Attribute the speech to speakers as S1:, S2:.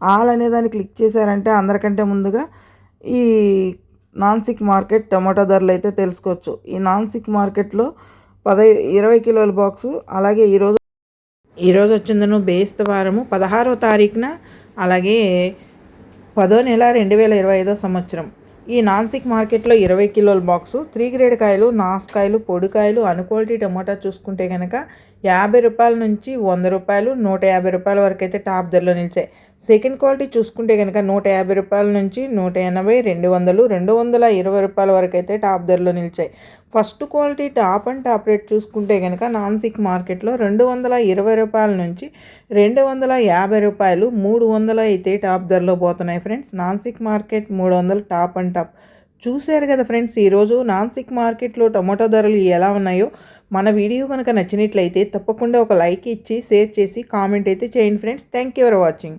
S1: All అనే దాన్ని click చేశారంటే అందరికంటే ముందుగా ఈ నాన్సిక్ మార్కెట్ టమాటో ధరలు అయితే తెలుసుకోవచ్చు. ఈ నాన్సిక్ మార్కెట్లో పదై ఇరవై కిలోల బాక్సు అలాగే ఈరోజు ఈరోజు వచ్చిందను బేస్త వారము పదహారో తారీఖున అలాగే పదో నెల రెండు వేల ఇరవై ఐదో సంవత్సరం. ఈ నాన్సిక్ మార్కెట్లో ఇరవై కిలోల బాక్సు త్రీ గ్రేడ్ కాయలు నాసుకాయలు పొడికాయలు అనుక్వాలిటీ టమాటా చూసుకుంటే కనుక యాభై రూపాయల నుంచి వంద రూపాయలు నూట యాభై రూపాయల వరకు అయితే టాప్ ధరలో నిలిచాయి. సెకండ్ క్వాలిటీ చూసుకుంటే కనుక నూట యాభై రూపాయల నుంచి నూట ఎనభై రెండు వందలు రెండు వందల ఇరవై రూపాయల వరకు అయితే టాప్ ధరలో నిలిచాయి. First quality top and top rate చూసుకుంటే కనుక నాన్సిక్ మార్కెట్లో రెండు వందల ఇరవై రూపాయల నుంచి రెండు వందల యాభై రూపాయలు మూడు వందల అయితే టాప్ ధరలో పోతున్నాయి ఫ్రెండ్స్. నాన్సిక్ మార్కెట్ మూడు వందలు టాప్ అండ్ టాప్. చూశారు కదా ఫ్రెండ్స్ ఈరోజు నాన్సిక్ మార్కెట్లో టొమాటో ధరలు ఎలా ఉన్నాయో? మన వీడియో కనుక నచ్చినట్లయితే తప్పకుండా ఒక లైక్ ఇచ్చి షేర్ చేసి కామెంట్ అయితే చేయండి friends. Thank you for watching